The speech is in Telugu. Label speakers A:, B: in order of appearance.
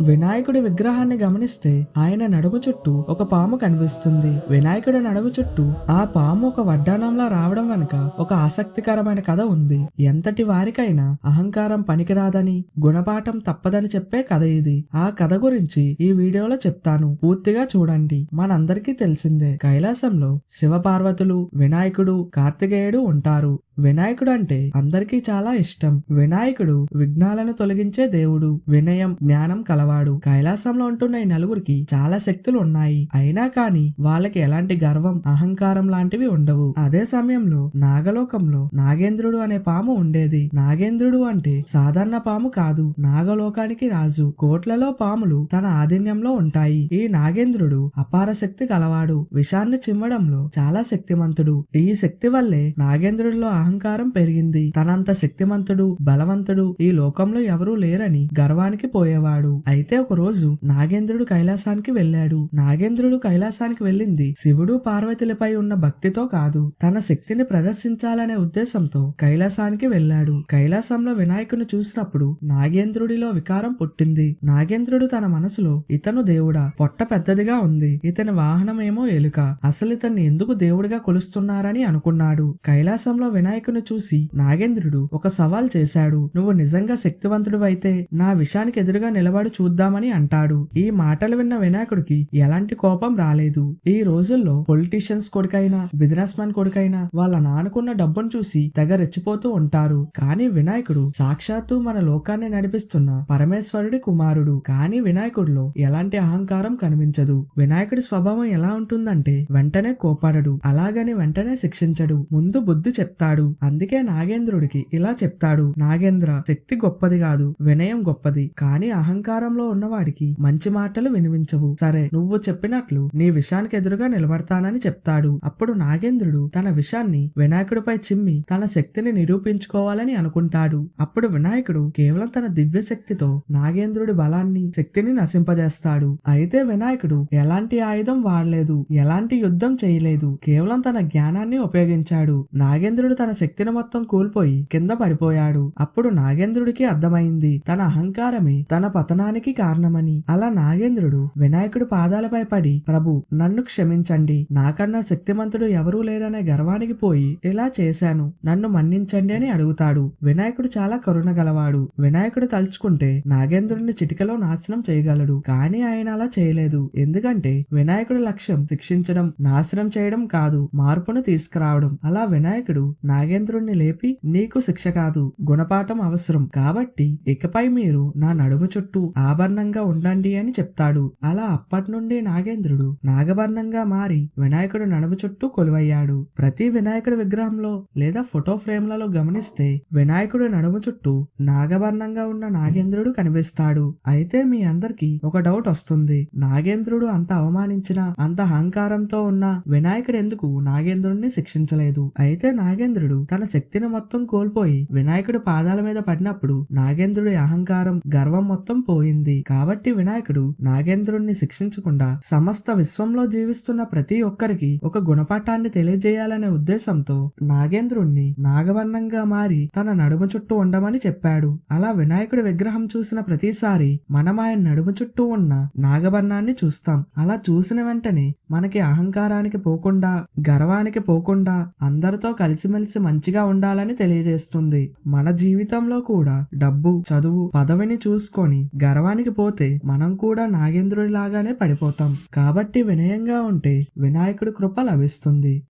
A: వినాయకుడి విగ్రహాన్ని గమనిస్తే ఆయన నడుము చుట్టూ ఒక పాము కనిపిస్తుంది. వినాయకుడి నడుము చుట్టూ ఆ పాము ఒక వడ్డానంలా రావడం వెనుక ఒక ఆసక్తికరమైన కథ ఉంది. ఎంతటి వారికైనా అహంకారం పనికిరాదని గుణపాఠం తప్పదని చెప్పే కథ ఇది. ఆ కథ గురించి ఈ వీడియోలో చెప్తాను. పూర్తిగా చూడండి. మనందరికీ తెలిసిందే కైలాసంలో శివపార్వతులు వినాయకుడు కార్తికేయుడు ఉంటారు. వినాయకుడు అంటే అందరికీ చాలా ఇష్టం. వినాయకుడు విఘ్నాలను తొలగించే దేవుడు. వినయం జ్ఞానం కలవాడు. కైలాసంలో ఉంటున్న ఈ నలుగురికి చాలా శక్తులు ఉన్నాయి. అయినా కాని వాళ్ళకి ఎలాంటి గర్వం అహంకారం లాంటివి ఉండవు. అదే సమయంలో నాగలోకంలో నాగేంద్రుడు అనే పాము ఉండేది. నాగేంద్రుడు అంటే సాధారణ పాము కాదు. నాగలోకానికి రాజు. కోట్లలో పాములు తన ఆధీన్యంలో ఉంటాయి. ఈ నాగేంద్రుడు అపార శక్తి కలవాడు. విషాన్ని చిమ్మడంలో చాలా శక్తిమంతుడు. ఈ శక్తి వల్లే నాగేంద్రుడిలో అహంకారం పెరిగింది. తనంత శక్తిమంతుడు బలవంతుడు ఈ లోకంలో ఎవరూ లేరని గర్వానికి పోయేవాడు. అయితే ఒక రోజు నాగేంద్రుడు కైలాసానికి వెళ్ళాడు. నాగేంద్రుడు కైలాసానికి వెళ్ళింది శివుడు పార్వతులపై ఉన్న భక్తితో కాదు తన శక్తిని ప్రదర్శించాలనే ఉద్దేశంతో కైలాసానికి వెళ్ళాడు. కైలాసంలో వినాయకుని చూసినప్పుడు నాగేంద్రుడిలో వికారం పుట్టింది. నాగేంద్రుడు తన మనసులో ఇతను దేవుడా పొట్ట పెద్దదిగా ఉంది. ఇతని వాహనమేమో ఎలుక. అసలు ఇతన్ని ఎందుకు దేవుడిగా కొలుస్తున్నారని అనుకున్నాడు. కైలాసంలో వినాయకుని చూసి నాగేంద్రుడు ఒక సవాల్ చేశాడు. నువ్వు నిజంగా శక్తివంతుడు అయితే నా విషయానికి ఎదురుగా నిలబడి చూద్దామని అంటాడు. ఈ మాటలు విన్న వినాయకుడికి ఎలాంటి కోపం రాలేదు. ఈ రోజుల్లో పొలిటీషియన్స్ కొడుకైనా బిజినెస్ మ్యాన్ కొడుకైనా వాళ్ళ నానుకున్న డబ్బును చూసి తెగ రెచ్చిపోతూ ఉంటారు. కానీ వినాయకుడు సాక్షాత్తు మన లోకాన్ని నడిపిస్తున్న పరమేశ్వరుడి కుమారుడు. కానీ వినాయకుడిలో ఎలాంటి అహంకారం కనిపించదు. వినాయకుడి స్వభావం ఎలా ఉంటుందంటే వెంటనే కోపాడడు అలాగని వెంటనే శిక్షించడు. ముందు బుద్ధి చెప్తాడు. అందుకే నాగేంద్రుడికి ఇలా చెప్తాడు. నాగేంద్ర శక్తి గొప్పది కాదు వినయం గొప్పది. కానీ అహంకారంలో ఉన్నవాడికి మంచి మాటలు వినిపించవు. సరే నువ్వు చెప్పినట్లు నీ విషయానికి ఎదురుగా నిలబడతానని చెప్తాడు. అప్పుడు నాగేంద్రుడు తన విషయాన్ని వినాయకుడిపై చిమ్మి తన శక్తిని నిరూపించుకోవాలని అనుకుంటాడు. అప్పుడు వినాయకుడు కేవలం తన దివ్య శక్తితో నాగేంద్రుడి బలాన్ని శక్తిని నశింపజేస్తాడు. అయితే వినాయకుడు ఎలాంటి ఆయుధం వాడలేదు ఎలాంటి యుద్ధం చేయలేదు. కేవలం తన జ్ఞానాన్ని ఉపయోగించాడు. నాగేంద్రుడు తన శక్తిని మొత్తం కోల్పోయి కింద పడిపోయాడు. అప్పుడు నాగేంద్రుడికి అర్థమైంది తన అహంకారమే తన పతనానికి కారణమని. అలా నాగేంద్రుడు వినాయకుడి పాదాలపై పడి ప్రభు నన్ను క్షమించండి. నాకన్నా శక్తిమంతుడు ఎవరూ లేరనే గర్వానికి పోయి ఇలా చేశాను. నన్ను మన్నించండి అని అడుగుతాడు. వినాయకుడు చాలా కరుణ గలవాడు. వినాయకుడు తలుచుకుంటే నాగేంద్రుడిని చిటికలో నాశనం చేయగలడు. కానీ ఆయన అలా చేయలేదు. ఎందుకంటే వినాయకుడి లక్ష్యం శిక్షించడం నాశనం చేయడం కాదు మార్పును తీసుకురావడం. అలా వినాయకుడు నాగేంద్రుణ్ణి లేపి నీకు శిక్ష కాదు గుణపాఠం అవసరం. కాబట్టి ఇకపై మీరు నా నడుము చుట్టూ ఆభరణంగా ఉండండి అని చెప్తాడు. అలా అప్పటి నుండి నాగేంద్రుడు నాగభరణంగా మారి వినాయకుడు నడుము చుట్టూ కొలువయ్యాడు. ప్రతి వినాయకుడి విగ్రహంలో లేదా ఫోటో ఫ్రేమ్లలో గమనిస్తే వినాయకుడు నడుము చుట్టూ నాగభరణంగా ఉన్న నాగేంద్రుడు కనిపిస్తాడు. అయితే మీ అందరికీ ఒక డౌట్ వస్తుంది. నాగేంద్రుడు అంత అవమానించిన అంత అహంకారంతో ఉన్న వినాయకుడు ఎందుకు నాగేంద్రుడిని శిక్షించలేదు? అయితే నాగేంద్రుడు తన శక్తిని మొత్తం కోల్పోయి వినాయకుడి పాదాల మీద పడినప్పుడు నాగేంద్రుడి అహంకారం గర్వం మొత్తం పోయింది. కాబట్టి వినాయకుడు నాగేంద్రుడిని శిక్షించకుండా సమస్త విశ్వంలో జీవిస్తున్న ప్రతి ఒక్కరికి ఒక గుణపాఠాన్ని తెలియజేయాలనే ఉద్దేశంతో నాగేంద్రుణ్ణి నాగవర్ణంగా మారి తన నడుము చుట్టూ ఉండమని చెప్పాడు. అలా వినాయకుడి విగ్రహం చూసిన ప్రతిసారి మనం ఆయన నడుము చుట్టూ ఉన్న నాగవర్ణాన్ని చూస్తాం. అలా చూసిన వెంటనే మనకి అహంకారానికి పోకుండా గర్వానికి పోకుండా అందరితో కలిసిమెలిసి మంచిగా ఉండాలని తెలియజేస్తుంది. మన జీవితంలో కూడా డబ్బు చదువు పదవిని చూసుకొని గర్వానికి పోతే మనం కూడా నాగేంద్రుడిలాగానే పడిపోతాం. కాబట్టి వినయంగా ఉంటే వినాయకుడి కృప లభిస్తుంది.